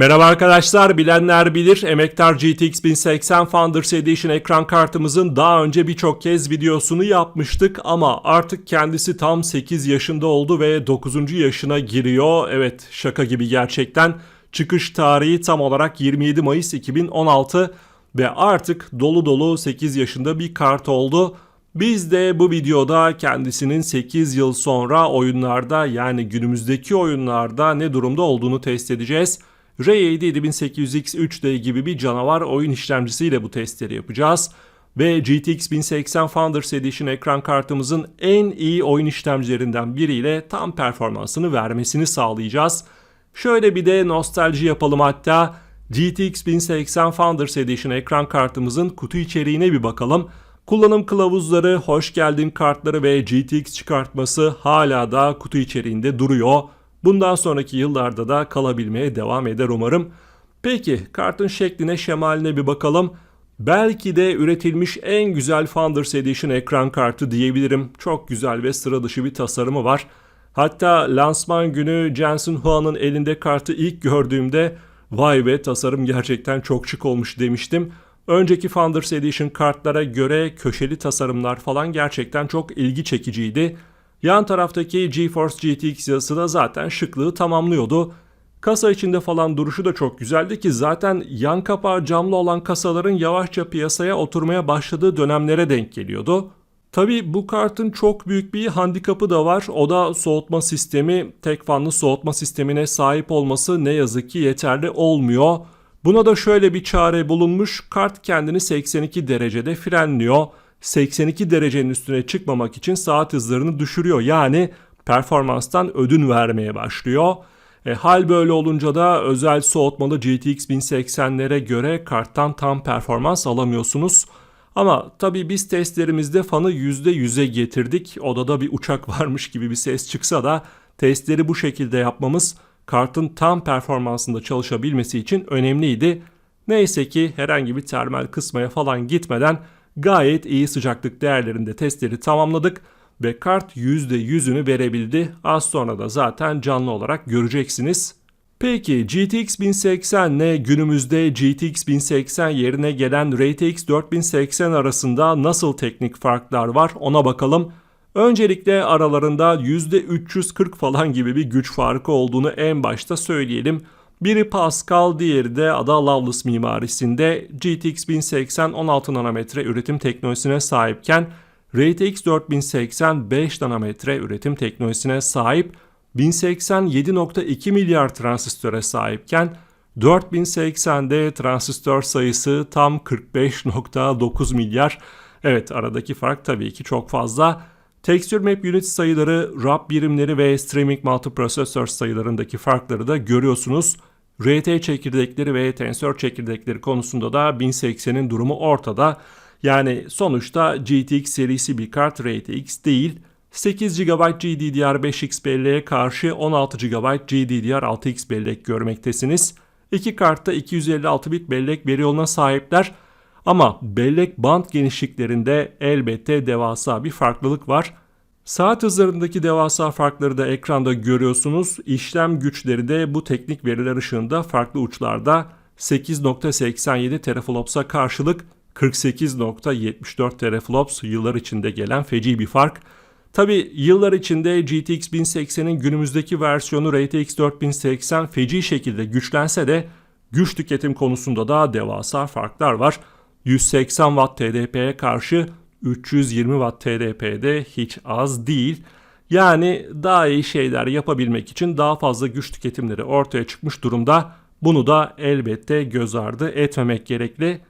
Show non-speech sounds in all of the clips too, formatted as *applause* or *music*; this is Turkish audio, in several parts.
Merhaba arkadaşlar, bilenler bilir Emektar GTX 1080 Founders Edition ekran kartımızın daha önce birçok kez videosunu yapmıştık ama artık kendisi tam 8 yaşında oldu ve 9. yaşına giriyor. Evet şaka gibi gerçekten. Çıkış tarihi tam olarak 27 Mayıs 2016 ve artık dolu dolu 8 yaşında bir kart oldu. Biz de bu videoda kendisinin 8 yıl sonra oyunlarda yani günümüzdeki oyunlarda ne durumda olduğunu test edeceğiz. R7 7800X 3D gibi bir canavar oyun işlemcisiyle bu testleri yapacağız. Ve GTX 1080 Founders Edition ekran kartımızın en iyi oyun işlemcilerinden biriyle tam performansını vermesini sağlayacağız. Şöyle bir de nostalji yapalım hatta. GTX 1080 Founders Edition ekran kartımızın kutu içeriğine bir bakalım. Kullanım kılavuzları, hoş geldin kartları ve GTX çıkartması hala da kutu içeriğinde duruyor. Bundan sonraki yıllarda da kalabilmeye devam eder umarım. Peki kartın şekline şemaline bir bakalım. Belki de üretilmiş en güzel Founders Edition ekran kartı diyebilirim. Çok güzel ve sıra dışı bir tasarımı var. Hatta lansman günü Jensen Huang'ın elinde kartı ilk gördüğümde vay be tasarım gerçekten çok şık olmuş demiştim. Önceki Founders Edition kartlara göre köşeli tasarımlar falan gerçekten çok ilgi çekiciydi. Yan taraftaki GeForce GTX yazısı da zaten şıklığı tamamlıyordu. Kasa içinde falan duruşu da çok güzeldi ki zaten yan kapağı camlı olan kasaların yavaşça piyasaya oturmaya başladığı dönemlere denk geliyordu. Tabi bu kartın çok büyük bir handikapı da var. O da soğutma sistemi, tek fanlı soğutma sistemine sahip olması ne yazık ki yeterli olmuyor. Buna da şöyle bir çare bulunmuş. Kart kendini 82 derecede frenliyor. 82 derecenin üstüne çıkmamak için saat hızlarını düşürüyor. Yani performanstan ödün vermeye başlıyor. E, hal böyle olunca da özel soğutmalı GTX 1080'lere göre karttan tam performans alamıyorsunuz. Ama tabii biz testlerimizde fanı %100'e getirdik. Odada bir uçak *laughs* varmış gibi bir ses çıksa da testleri bu şekilde yapmamız kartın tam performansında çalışabilmesi için önemliydi. Neyse ki herhangi bir termal kısmaya falan gitmeden gayet iyi sıcaklık değerlerinde testleri tamamladık ve kart %100'ünü verebildi. Az sonra da zaten canlı olarak göreceksiniz. Peki GTX 1080 ne günümüzde GTX 1080 yerine gelen RTX 4080 arasında nasıl teknik farklar var ona bakalım. Öncelikle aralarında %340 falan gibi bir güç farkı olduğunu en başta söyleyelim. Biri Pascal, diğeri de Ada Lovelace mimarisinde GTX 1080 16 nanometre üretim teknolojisine sahipken RTX 4080 5 nanometre üretim teknolojisine sahip 1080 7.2 milyar transistöre sahipken 4080'de transistör sayısı tam 45.9 milyar. Evet aradaki fark tabii ki çok fazla. Texture Map Unit sayıları, RAP birimleri ve Streaming Multiprocessor sayılarındaki farkları da görüyorsunuz. RT çekirdekleri ve tensör çekirdekleri konusunda da 1080'in durumu ortada. Yani sonuçta GTX serisi bir kart RTX değil. 8 GB GDDR5X belleğe karşı 16 GB GDDR6X bellek görmektesiniz. İki kartta 256 bit bellek veri yoluna sahipler. Ama bellek band genişliklerinde elbette devasa bir farklılık var. Saat hızlarındaki devasa farkları da ekranda görüyorsunuz. İşlem güçleri de bu teknik veriler ışığında farklı uçlarda 8.87 teraflops'a karşılık 48.74 teraflops yıllar içinde gelen feci bir fark. Tabi yıllar içinde GTX 1080'in günümüzdeki versiyonu RTX 4080 feci şekilde güçlense de güç tüketim konusunda da devasa farklar var. 180 Watt TDP'ye karşı 320 Watt TDP'de hiç az değil. Yani daha iyi şeyler yapabilmek için daha fazla güç tüketimleri ortaya çıkmış durumda. Bunu da elbette göz ardı etmemek gerekli.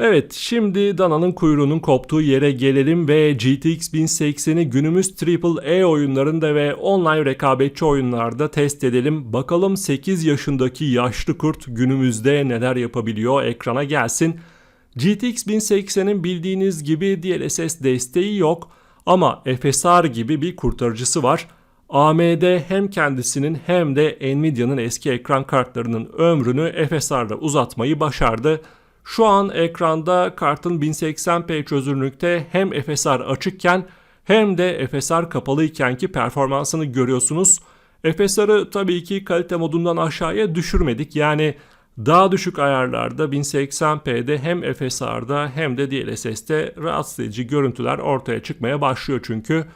Evet şimdi dananın kuyruğunun koptuğu yere gelelim ve GTX 1080'i günümüz AAA oyunlarında ve online rekabetçi oyunlarda test edelim. Bakalım 8 yaşındaki yaşlı kurt günümüzde neler yapabiliyor ekrana gelsin. GTX 1080'in bildiğiniz gibi DLSS desteği yok ama FSR gibi bir kurtarıcısı var. AMD hem kendisinin hem de Nvidia'nın eski ekran kartlarının ömrünü FSR'da uzatmayı başardı. Şu an ekranda kartın 1080p çözünürlükte hem FSR açıkken hem de FSR kapalıyken ki performansını görüyorsunuz. FSR'ı tabii ki kalite modundan aşağıya düşürmedik. Yani Daha düşük ayarlarda 1080p'de hem FSR'da hem de DLSS'te rahatsız edici görüntüler ortaya çıkmaya başlıyor çünkü.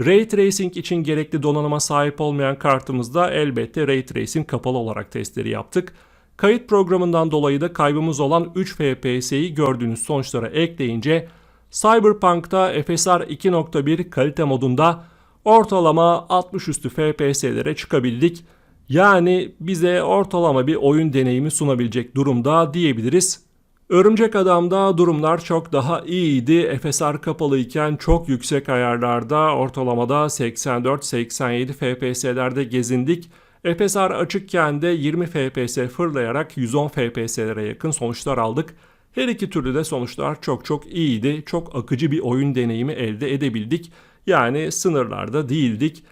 Ray Tracing için gerekli donanıma sahip olmayan kartımızda elbette Ray Tracing kapalı olarak testleri yaptık. Kayıt programından dolayı da kaybımız olan 3 FPS'yi gördüğünüz sonuçlara ekleyince Cyberpunk'ta FSR 2.1 kalite modunda ortalama 60 üstü FPS'lere çıkabildik. Yani bize ortalama bir oyun deneyimi sunabilecek durumda diyebiliriz. Örümcek Adam'da durumlar çok daha iyiydi. FSR kapalı iken çok yüksek ayarlarda ortalamada 84-87 FPS'lerde gezindik. FSR açıkken de 20 FPS fırlayarak 110 FPS'lere yakın sonuçlar aldık. Her iki türlü de sonuçlar çok çok iyiydi. Çok akıcı bir oyun deneyimi elde edebildik. Yani sınırlarda değildik.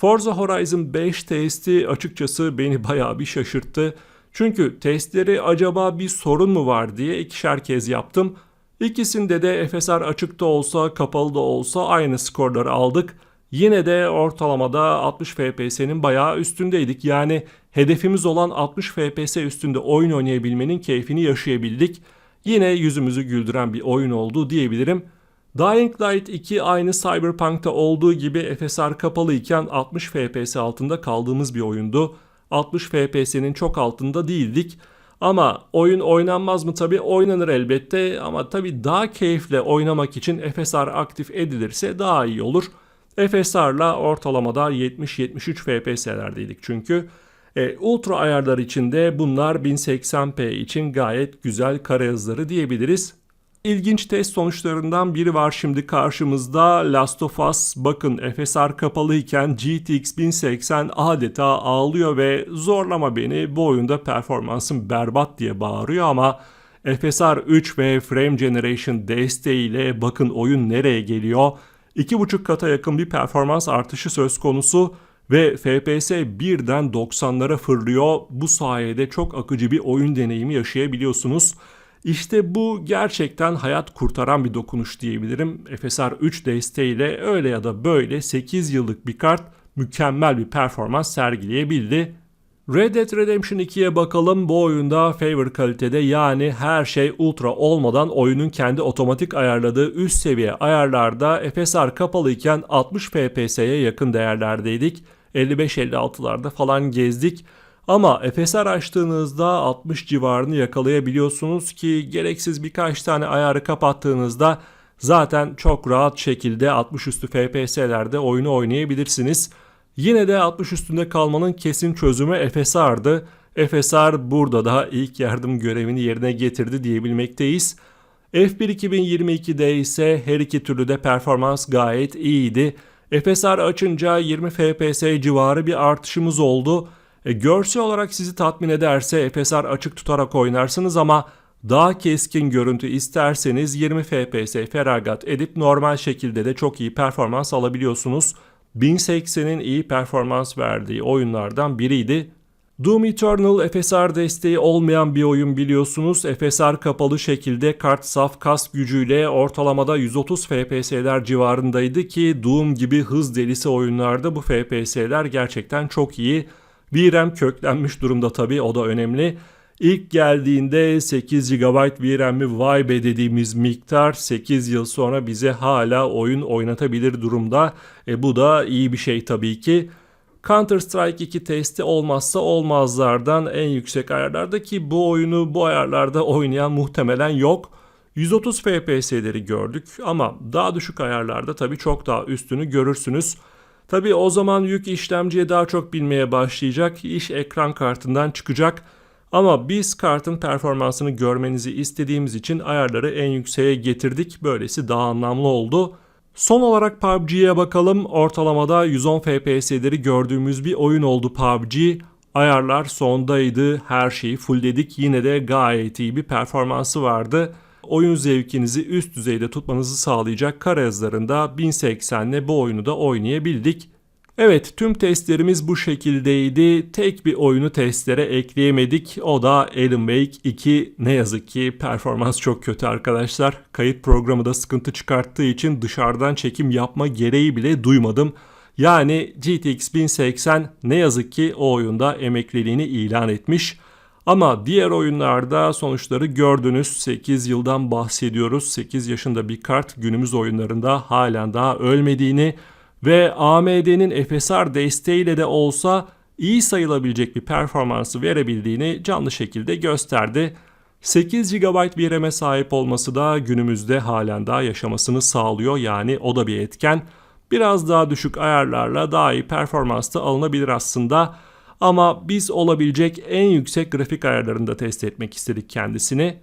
Forza Horizon 5 testi açıkçası beni bayağı bir şaşırttı. Çünkü testleri acaba bir sorun mu var diye ikişer kez yaptım. İkisinde de FSR açıkta olsa kapalı da olsa aynı skorları aldık. Yine de ortalamada 60 FPS'nin bayağı üstündeydik. Yani hedefimiz olan 60 FPS üstünde oyun oynayabilmenin keyfini yaşayabildik. Yine yüzümüzü güldüren bir oyun oldu diyebilirim. Dying Light 2 aynı Cyberpunk'ta olduğu gibi FSR kapalı iken 60 FPS altında kaldığımız bir oyundu. 60 FPS'nin çok altında değildik. Ama oyun oynanmaz mı tabi oynanır elbette ama tabi daha keyifle oynamak için FSR aktif edilirse daha iyi olur. FSR'la ortalamada 70-73 FPS'lerdeydik çünkü. E, ultra ayarlar için de bunlar 1080p için gayet güzel kare hızları diyebiliriz. İlginç test sonuçlarından biri var şimdi karşımızda. Last of Us bakın FSR kapalıyken GTX 1080 adeta ağlıyor ve zorlama beni bu oyunda performansım berbat diye bağırıyor ama FSR 3 ve Frame Generation desteğiyle bakın oyun nereye geliyor. 2,5 kata yakın bir performans artışı söz konusu ve FPS birden 90'lara fırlıyor. Bu sayede çok akıcı bir oyun deneyimi yaşayabiliyorsunuz. İşte bu gerçekten hayat kurtaran bir dokunuş diyebilirim. FSR 3 desteğiyle öyle ya da böyle 8 yıllık bir kart mükemmel bir performans sergileyebildi. Red Dead Redemption 2'ye bakalım. Bu oyunda favor kalitede yani her şey ultra olmadan oyunun kendi otomatik ayarladığı üst seviye ayarlarda FSR kapalıyken 60 FPS'ye yakın değerlerdeydik. 55-56'larda falan gezdik. Ama FSR açtığınızda 60 civarını yakalayabiliyorsunuz ki gereksiz birkaç tane ayarı kapattığınızda zaten çok rahat şekilde 60 üstü FPS'lerde oyunu oynayabilirsiniz. Yine de 60 üstünde kalmanın kesin çözümü FSR'dı. FSR burada daha ilk yardım görevini yerine getirdi diyebilmekteyiz. F1 2022'de ise her iki türlü de performans gayet iyiydi. FSR açınca 20 FPS civarı bir artışımız oldu. E, görsel olarak sizi tatmin ederse FSR açık tutarak oynarsınız ama daha keskin görüntü isterseniz 20 FPS feragat edip normal şekilde de çok iyi performans alabiliyorsunuz. 1080'in iyi performans verdiği oyunlardan biriydi. Doom Eternal FSR desteği olmayan bir oyun biliyorsunuz. FSR kapalı şekilde kart saf kas gücüyle ortalamada 130 FPS'ler civarındaydı ki Doom gibi hız delisi oyunlarda bu FPS'ler gerçekten çok iyi. VRAM köklenmiş durumda tabii o da önemli. İlk geldiğinde 8 GB VRAM'i vay be dediğimiz miktar 8 yıl sonra bize hala oyun oynatabilir durumda. E bu da iyi bir şey tabii ki. Counter Strike 2 testi olmazsa olmazlardan en yüksek ayarlarda ki bu oyunu bu ayarlarda oynayan muhtemelen yok. 130 FPS'leri gördük ama daha düşük ayarlarda tabii çok daha üstünü görürsünüz. Tabii o zaman yük işlemciye daha çok binmeye başlayacak, iş ekran kartından çıkacak. Ama biz kartın performansını görmenizi istediğimiz için ayarları en yükseğe getirdik. Böylesi daha anlamlı oldu. Son olarak PUBG'ye bakalım. Ortalamada 110 FPS'leri gördüğümüz bir oyun oldu PUBG. Ayarlar sondaydı, her şeyi fullledik. Yine de gayet iyi bir performansı vardı oyun zevkinizi üst düzeyde tutmanızı sağlayacak kare hızlarında 1080'le bu oyunu da oynayabildik. Evet tüm testlerimiz bu şekildeydi. Tek bir oyunu testlere ekleyemedik. O da Alan Wake 2. Ne yazık ki performans çok kötü arkadaşlar. Kayıt programı da sıkıntı çıkarttığı için dışarıdan çekim yapma gereği bile duymadım. Yani GTX 1080 ne yazık ki o oyunda emekliliğini ilan etmiş. Ama diğer oyunlarda sonuçları gördünüz. 8 yıldan bahsediyoruz. 8 yaşında bir kart günümüz oyunlarında halen daha ölmediğini ve AMD'nin FSR desteğiyle de olsa iyi sayılabilecek bir performansı verebildiğini canlı şekilde gösterdi. 8 GB bir RAM'e sahip olması da günümüzde halen daha yaşamasını sağlıyor. Yani o da bir etken. Biraz daha düşük ayarlarla daha iyi performansta alınabilir aslında. Ama biz olabilecek en yüksek grafik ayarlarında test etmek istedik kendisini.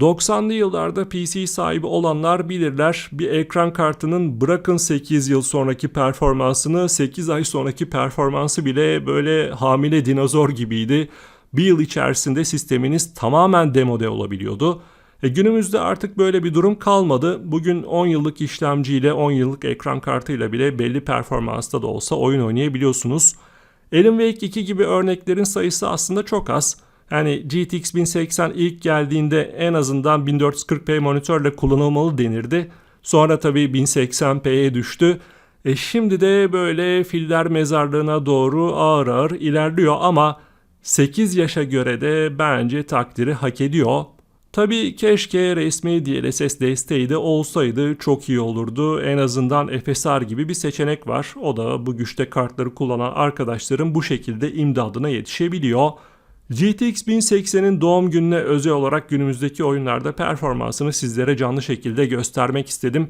90'lı yıllarda PC sahibi olanlar bilirler bir ekran kartının bırakın 8 yıl sonraki performansını 8 ay sonraki performansı bile böyle hamile dinozor gibiydi. Bir yıl içerisinde sisteminiz tamamen demode olabiliyordu. E günümüzde artık böyle bir durum kalmadı. Bugün 10 yıllık işlemciyle 10 yıllık ekran kartıyla bile belli performansta da olsa oyun oynayabiliyorsunuz. Alan Wake 2 gibi örneklerin sayısı aslında çok az. Yani GTX 1080 ilk geldiğinde en azından 1440p monitörle kullanılmalı denirdi. Sonra tabii 1080p'ye düştü. E şimdi de böyle filler mezarlığına doğru ağır ağır ilerliyor ama 8 yaşa göre de bence takdiri hak ediyor. Tabii keşke resmi DLSS desteği de olsaydı çok iyi olurdu. En azından FSR gibi bir seçenek var. O da bu güçte kartları kullanan arkadaşların bu şekilde imdadına yetişebiliyor. GTX 1080'in doğum gününe özel olarak günümüzdeki oyunlarda performansını sizlere canlı şekilde göstermek istedim.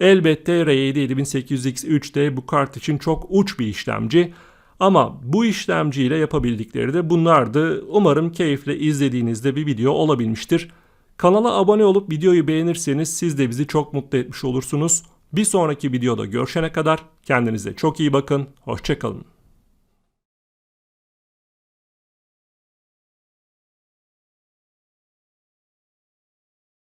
Elbette R7 7800X3 de bu kart için çok uç bir işlemci. Ama bu işlemciyle yapabildikleri de bunlardı. Umarım keyifle izlediğinizde bir video olabilmiştir. Kanala abone olup videoyu beğenirseniz siz de bizi çok mutlu etmiş olursunuz. Bir sonraki videoda görüşene kadar kendinize çok iyi bakın. Hoşçakalın.